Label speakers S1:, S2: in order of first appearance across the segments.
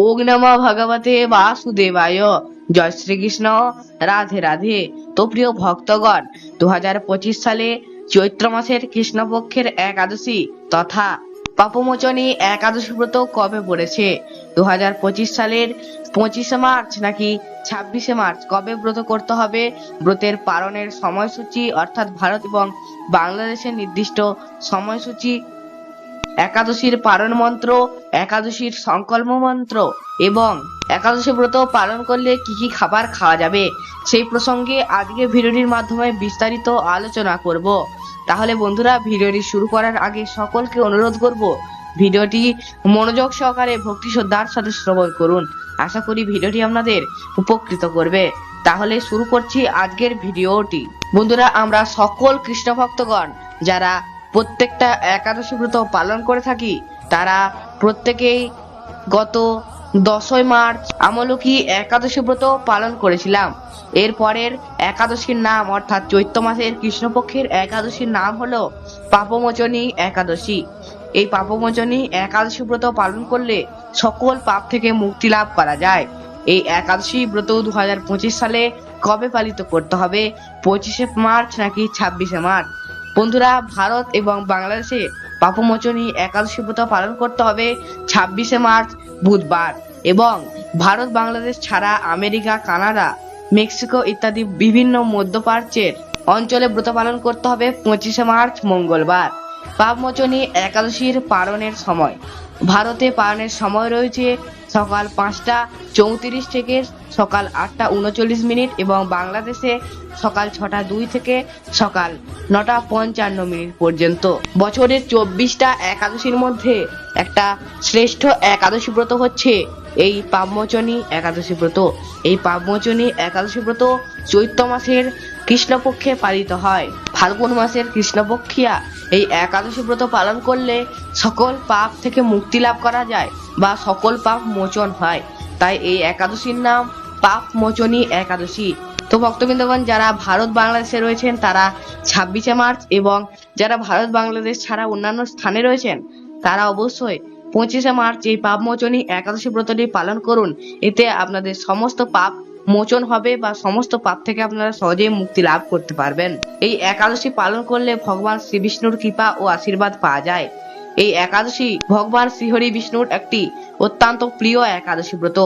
S1: ওং নম ভগবতে বাসুদেবায়। জয় শ্রীকৃষ্ণ। রাধে রাধে। তো প্রিয় ভক্তগণ দু হাজার পঁচিশ সালে চৈত্র মাসের কৃষ্ণপক্ষের একাদশী তথা পাপমোচনী একাদশী ব্রত কবে পড়েছে? দু হাজার পঁচিশ সালের পঁচিশে মার্চ নাকি ছাব্বিশে মার্চ কবে ব্রত করতে হবে? ব্রতের পালনের সময়সূচি অর্থাৎ ভারত এবং বাংলাদেশের নির্দিষ্ট সময়সূচি একাদশীর পালন মন্ত্র, একাদশীর সংকল্প মন্ত্র এবং একাদশী ব্রত পালন করলে কি কি খাবার খাওয়া যাবে, সেই প্রসঙ্গে আজকে ভিডিওটির মাধ্যমে বিস্তারিত আলোচনা করব। তাহলে বন্ধুরা, ভিডিওটি শুরু করার আগে সকলকে অনুরোধ করব, ভিডিওটি মনোযোগ সহকারে ভক্তি শ্রদ্ধার সাথে শ্রবণ করুন। আশা করি ভিডিওটি আপনাদের উপকৃত করবে। তাহলে শুরু করছি আজকের ভিডিওটি। বন্ধুরা, আমরা সকল কৃষ্ণ ভক্তগণ যারা প্রত্যেকটা একাদশী ব্রত পালন করে থাকি, তারা প্রত্যেকেই গত দশই মার্চ আমলকি একাদশী ব্রত পালন করেছিলাম। এর পরের একাদশীর নাম, অর্থাৎ চৈত্র মাসের কৃষ্ণপক্ষের একাদশীর নাম হলো পাপমোচনী একাদশী। এই পাপমোচনী একাদশী ব্রত পালন করলে সকল পাপ থেকে মুক্তি লাভ করা যায়। এই একাদশী ব্রত দু হাজার পঁচিশ সালে কবে পালিত করতে হবে? পঁচিশে মার্চ নাকি ছাব্বিশে মার্চ? বন্ধুরা, ভারত এবং বাংলাদেশে পাপমোচনী একাদশী ব্রত পালন করতে হবে ছাব্বিশে মার্চ, বুধবার। এবং ভারত, বাংলাদেশ ছাড়া আমেরিকা, কানাডা, মেক্সিকো ইত্যাদি বিভিন্ন মধ্যপ্রাচ্যের অঞ্চলে ব্রত পালন করতে হবে পঁচিশে মার্চ, মঙ্গলবার। পাপমোচনী একাদশীর পালনের সময়। ভারতে পালনের সময় রয়েছে সকাল পাঁচটা চৌত্রিশ থেকে সকাল আটটা উনচল্লিশ মিনিট এবং বাংলাদেশে সকাল ছটা দুই থেকে সকাল নটা পঞ্চান্ন মিনিট পর্যন্ত। বছরের চব্বিশটা একাদশীর মধ্যে একটা শ্রেষ্ঠ একাদশী ব্রত হচ্ছে এই পাপমোচনী একাদশী ব্রত। এই পাপমোচনী একাদশী ব্রত চৈত্র মাসের কৃষ্ণপক্ষে পালিত হয়। ফাল্গুন মাসের কৃষ্ণপক্ষিয়া এই একাদশী ব্রত পালন করলে সকল পাপ থেকে মুক্তি লাভ করা যায় বা সকল পাপ মোচন হয়। তাই এই একাদশীর নাম পাপ মোচনী একাদশী। তো ভক্তবৃন্দগণ, যারা ভারত বাংলাদেশে রয়েছেন, তারা ছাব্বিশে মার্চ এবং যারা ভারত বাংলাদেশ ছাড়া অন্যান্য স্থানে রয়েছেন, তারা অবশ্যই পঁচিশে মার্চ এই পাপ মোচনী একাদশী ব্রতটি পালন করুন। এতে আপনাদের সমস্ত পাপ মোচন হবে বা সমস্ত পাপ থেকে আপনারা সহজেই মুক্তি লাভ করতে পারবেন। এই একাদশী পালন করলে ভগবান শ্রী বিষ্ণুর কৃপা ও আশীর্বাদ পাওয়া যায়। এই একাদশী ভগবান শ্রীহরি বিষ্ণুর একটি অত্যন্ত প্রিয় একাদশী ব্রত,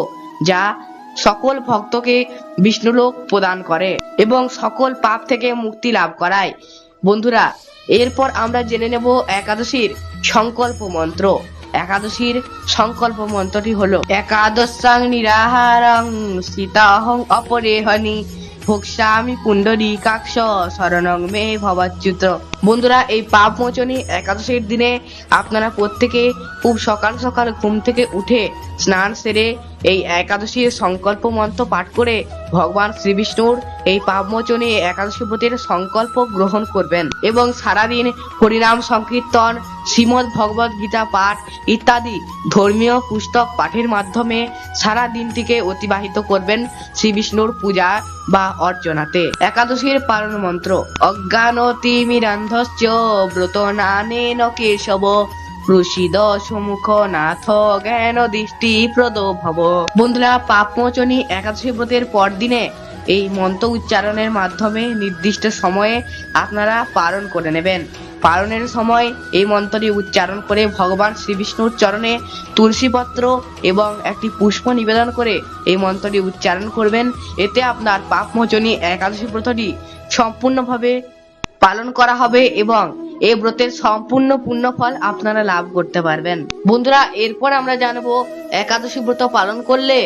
S1: যা সকল ভক্তকে বিষ্ণুলোক প্রদান করে এবং সকল পাপ থেকে মুক্তি লাভ করায়। বন্ধুরা, এরপর আমরা জেনে নেব একাদশীর সংকল্প মন্ত্র। একাদশীর সংকল্প মন্ত্রটি হল একাদশাং নিরাহারং সীতাহং অপরেহনি ভোক্সামি পুণ্ডরী কাক্ষ শরণং মে ভবাচ্যুত। বন্ধুরা, এই পাপ মোচনী একাদশীর দিনে আপনারা প্রত্যেকে খুব সকাল সকাল ঘুম থেকে উঠে স্নান সেরে এই একাদশীর সংকল্প মন্ত্র পাঠ করে ভগবান শ্রীবিষ্ণুর এই পাপমোচনী একাদশী ব্রতের সংকল্প গ্রহণ করবেন এবং সারাদিন হরিনাম সংকীর্তন, শ্রীমদ ভগবত গীতা পাঠ ইত্যাদি ধর্মীয় পুস্তক পাঠের মাধ্যমে সারা দিনটিকে অতিবাহিত করবেন শ্রী বিষ্ণুর পূজা বা অর্চনাতে। একাদশীর পালন মন্ত্র অজ্ঞানতিমিরান্ধস্য ব্রত নানেন কেশব। প্রসিদ সমুখ নাথ জ্ঞান দৃষ্টি প্রদ ভব। বন্ধুরা পাপমোচনী একাদশী ব্রতের পরদিনে এই মন্ত্র উচ্চারণের মাধ্যমে নির্দিষ্ট সময়ে আপনারা পালন করে নেবেন। পালনের সময় এই মন্ত্রটি উচ্চারণ করে ভগবান শ্রী বিষ্ণুর চরণে তুলসীপত্র এবং একটি পুষ্প নিবেদন করে এই মন্ত্রটি উচ্চারণ করবেন। এতে আপনার পাপমোচনী একাদশী ব্রতটি সম্পূর্ণভাবে পালন করা হবে এবং এই ব্রতের সম্পূর্ণ পুণ্য ফল আপনারা লাভ করতে পারবেন। বন্ধুরা, এরপর আমরা জানব একাদশী ব্রত পালন করলে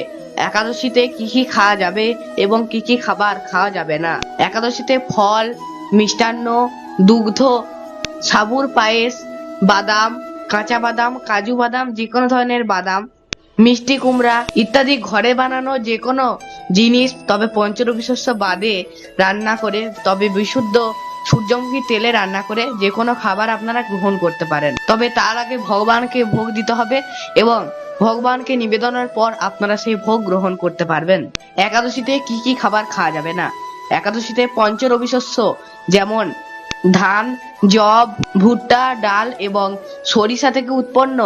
S1: একাদশীতে কি কি খাওয়া যাবে এবং কি কি খাবার খাওয়া যাবে না। একাদশীতে ফল, মিষ্টান্ন, দুগ্ধ, সাবুর পায়েস, বাদাম, কাঁচা বাদাম, কাজু বাদাম যে কোনো ধরনের বাদাম, মিষ্টি কুমড়া ইত্যাদি ঘরে বানানো যে কোনো জিনিস, তবে পঞ্চরবি শস্য বাদে রান্না করে তবে বিশুদ্ধ সূর্যমুখী তেলে রান্না করে যে কোনো খাবার আপনারা গ্রহণ করতে পারেন। তবে তার আগে ভগবানকে ভোগ দিতে হবে এবং ভগবানকে নিবেদনের পর আপনারা সেই ভোগ গ্রহণ করতে পারবেন। একাদশীতে কি কি খাবার খাওয়া যাবে না? একাদশীতে পঞ্চরবি শস্য যেমন ধান জব ভুট্টা, ডাল এবং সরিষা থেকে উৎপন্ন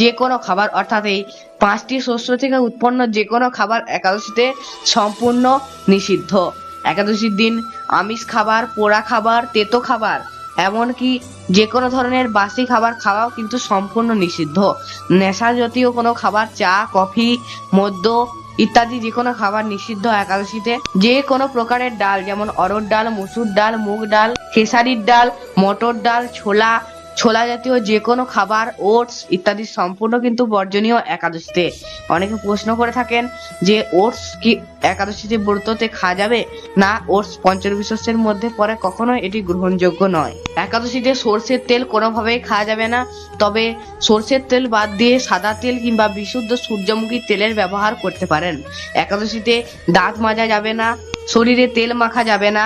S1: যে কোনো খাবার, অর্থাৎ এই পাঁচটি শস্য থেকে উৎপন্ন যে কোনো খাবার একাদশীতে সম্পূর্ণ নিষিদ্ধ। একাদশীর দিন আমিষ খাবার, পোড়া খাবার, তেতো খাবার, এমনকি যে কোনো ধরনের বাসি খাবার খাওয়াও কিন্তু সম্পূর্ণ নিষিদ্ধ। নেশা জাতীয় কোনো খাবার, চা, কফি, মদ্য ইত্যাদি যে কোনো খাবার নিষিদ্ধ একাদশীতে। যে কোনো প্রকারের ডাল, যেমন অরড় ডাল, মুসুর ডাল, মুগ ডাল, খেসারির ডাল, মটর ডাল, ছোলা ছোলা জাতীয় যে কোনো খাবার, ওটস ইত্যাদি সম্পূর্ণ কিন্তু বর্জনীয় একাদশীতে। অনেকে প্রশ্ন করে থাকেন যে ওটস কি একাদশীতে ব্রততে খাওয়া যাবে? না, ওটস পঞ্চবিশ্বাসের মধ্যে পরে কখনো এটি গ্রহণযোগ্য নয়। একাদশীতে সর্ষের তেল কোনোভাবেই খাওয়া যাবে না। তবে সর্ষের তেল বাদ দিয়ে সাদা তেল কিংবা বিশুদ্ধ সূর্যমুখী তেলের ব্যবহার করতে পারেন। একাদশীতে দাঁত মাজা যাবে না, শরীরে তেল মাখা যাবে না।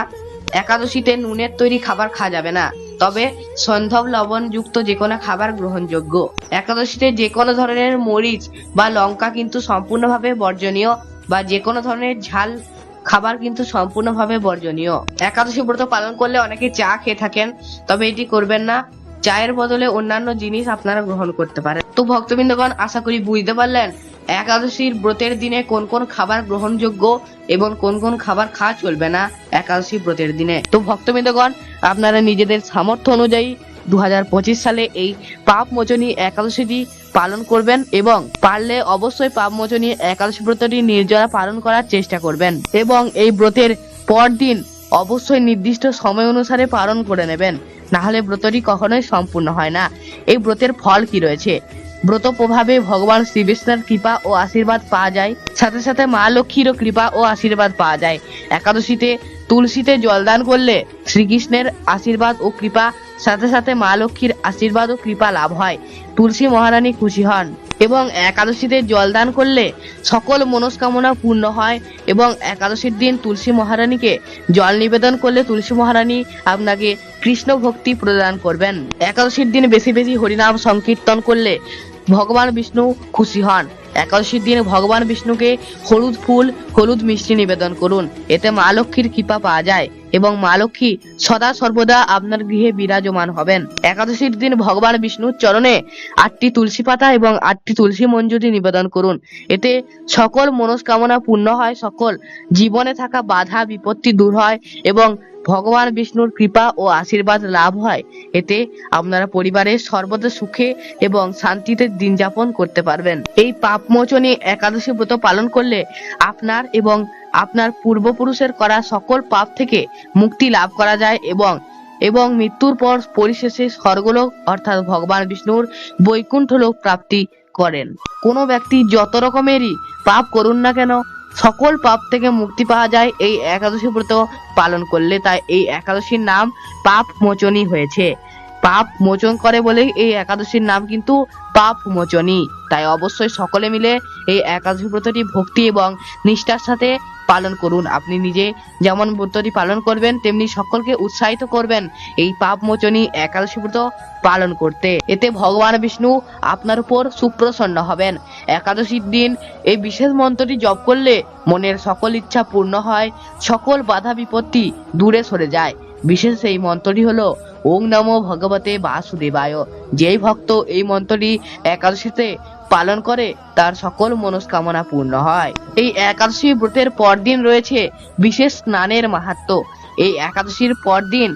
S1: একাদশীতে নুনের তৈরি খাবার খাওয়া যাবে না। তবে সন্ধব লবণ যুক্ত যে কোনো খাবার গ্রহণযোগ্য। একাদশীতে যে কোনো ধরনের মরিচ বা লঙ্কা কিন্তু সম্পূর্ণভাবে বর্জনীয় বা যে কোনো ধরনের ঝাল খাবার কিন্তু সম্পূর্ণভাবে বর্জনীয়। একাদশী ব্রত পালন করলে অনেকে চা খেয়ে থাকেন, তবে এটি করবেন না। চায়ের বদলে অন্যান্য জিনিস আপনারা গ্রহণ করতে পারেন। তো ভক্তবৃন্দগণ, আশা করি বুঝতে পারলেন একাদশীর ব্রতের দিনে কোন কোন খাবার গ্রহণযোগ্য এবং কোন কোন খাবার খাওয়া চলবে না একাদশী ব্রতের দিনে? তো ভক্তবৃন্দগণ, আপনারা নিজেদের সামর্থ্য অনুযায়ী দু হাজার পঁচিশ সালে এই পাপ মোচনী একাদশীটি পালন করবেন এবং পারলে অবশ্যই পাপ মোচনী একাদশী ব্রতটি নির্জলা পালন করার চেষ্টা করবেন এবং এই ব্রতের পরদিন অবশ্যই নির্দিষ্ট সময় অনুসারে পালন করে নেবেন। না হলে ব্রতটি কখনোই সম্পূর্ণ হয় না। এই ব্রতের ফল কি রয়েছে? ব্রত প্রভাবে ভগবান শ্রীবিষ্ণুর কৃপা ও আশীর্বাদ পাওয়া যায়। সাথে সাথে মা লক্ষ্মীরও কৃপা ও আশীর্বাদ পাওয়া যায়। একাদশীতে তুলসীতে জলদান করলে শ্রীকৃষ্ণের আশীর্বাদ ও কৃপা, সাথে সাথে মা লক্ষ্মীর আশীর্বাদ ও কৃপা লাভ হয়। তুলসী মহারানী খুশি হন এবং একাদশীতে জলদান করলে সকল মনস্কামনা পূর্ণ হয় এবং একাদশীর দিন তুলসী মহারানীকে জল নিবেদন করলে তুলসী মহারানী আপনাকে কৃষ্ণ ভক্তি প্রদান করবেন। একাদশীর দিন বেশি বেশি হরিনাম সংকীর্তন করলে ভগবান বিষ্ণু খুশি হন। একাদশীর দিন ভগবান বিষ্ণুকে হলুদ ফুল, হলুদ মিষ্টি নিবেদন করুন। এতে মা লক্ষ্মীর কৃপা পাওয়া যায় এবং মা লক্ষ্মী সদা সর্বদা আপনার গৃহে বিরাজমান হবেন। একাদশীর দিন ভগবান বিষ্ণুর চরণে আটটি তুলসী পাতা এবং আটটি তুলসী মঞ্জুরি নিবেদন করুন। এতে সকল মনস্কামনা পূর্ণ হয়, সকল জীবনে থাকা বাধা, বিপত্তি দূর হয় এবং ভগবান বিষ্ণুর কৃপা ও আশীর্বাদ লাভ হয়। এতে আপনারা পরিবারের সর্বদা সুখে এবং শান্তিতে দিন যাপন করতে পারবেন। এই পাপমোচনী একাদশী ব্রত পালন করলে আপনার এবং আপনার পূর্বপুরুষের করা সকল পাপ থেকে মুক্তি লাভ করা যায় এবং এবং মৃত্যুর পর পরিশেষে স্বর্গলোক অর্থাৎ ভগবান বিষ্ণুর বৈকুণ্ঠলোক প্রাপ্তি করেন। কোনো ব্যক্তি যত রকমেরই পাপ করুন না কেন সকল পাপ থেকে মুক্তি পাওয়া যায়। এই একাদশী ব্রত পালন করলে তাই এই একাদশীর নাম পাপ মোচনী হয়েছে। পাপ মোচন করে বলে এই একাদশীর নাম কিন্তু পাপ মোচনী তাই অবশ্যই সকলে মিলে এই একাদশী ব্রতটি ভক্তি এবং নিষ্ঠার সাথে পালন করুন। আপনি নিজে যেমন ব্রতটি পালন করবেন, তেমনি সকলকে উৎসাহিত করবেন এই পাপ মোচনী একাদশী ব্রত পালন করতে। এতে ভগবান বিষ্ণু আপনার উপর সুপ্রসন্ন হবেন। একাদশীর দিন এই বিশেষ মন্ত্রটি জপ করলে মনের সকল ইচ্ছা পূর্ণ হয়, সকল বাধা বিপত্তি দূরে সরে যায়। বিশেষ এই মন্ত্রটি হলো ওং নমো ভগবতে বাসুদেবায়। যেই ভক্ত এই মন্ত্রটি একাদশীতে পালন করে, তার সকল মনস্কামনা পূর্ণ হয়। এই একাদশী ব্রতের পরদিন রয়েছে বিশেষ স্নানের মাহাত্ম। এই একাদশীর পরদিন,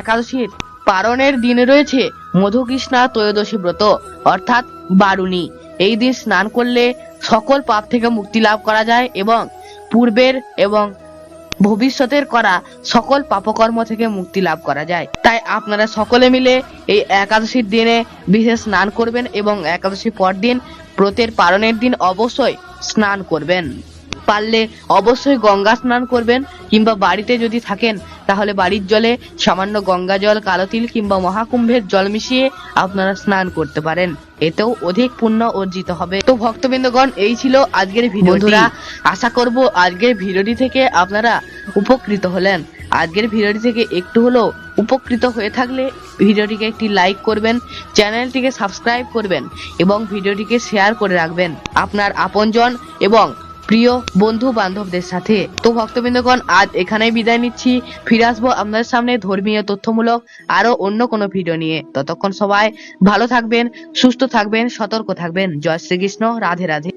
S1: একাদশীর পারণের দিনে রয়েছে মধুকৃষ্ণা ত্রয়োদশী ব্রত, অর্থাৎ বারুণী। এই দিন স্নান করলে সকল পাপ থেকে মুক্তি লাভ করা যায় এবং পূর্বের এবং ভবিষ্যতের করা সকল পাপকর্ম থেকে মুক্তি লাভ করা যায়। তাই আপনারা সকলে মিলে এই একাদশীর দিনে বিশেষ স্নান করবেন এবং একাদশী পর দিন ব্রতের পালনের দিন অবশ্যই স্নান করবেন। পারলে অবশ্যই গঙ্গা স্নান করবেন কিংবা বাড়িতে যদি থাকেন তাহলে বাড়ির জলে সামান্য গঙ্গা জল কালো তিল কিংবা মহাকুম্ভের জল মিশিয়ে আপনারা স্নান করতে পারেন। এতেও অধিক পুণ্য অর্জিত হবে। তো ভক্তবৃন্দগণ এই ছিল আজকের ভিডিও বন্ধুরা আশা করব আজকের ভিডিওটি থেকে আপনারা উপকৃত হলেন। আজকের ভিডিওটি থেকে একটু হলেও উপকৃত হয়ে থাকলে ভিডিওটিকে একটি লাইক করবেন চ্যানেলটিকে সাবস্ক্রাইব করবেন এবং ভিডিওটিকে শেয়ার করে রাখবেন। আপনার আপনজন এবং প্রিয় বন্ধু বান্ধবদের সাথে। তো ভক্তবৃন্দগণ, আজ এখানেই বিদায় নিচ্ছি। ফিরে আসব আপনাদের সামনে ধর্মীয় তথ্যমূলক আরও অন্য কোনো ভিডিও নিয়ে। ততক্ষণ সবাই ভালো থাকবেন, সুস্থ থাকবেন, সতর্ক থাকবেন। জয় শ্রীকৃষ্ণ, রাধে রাধে।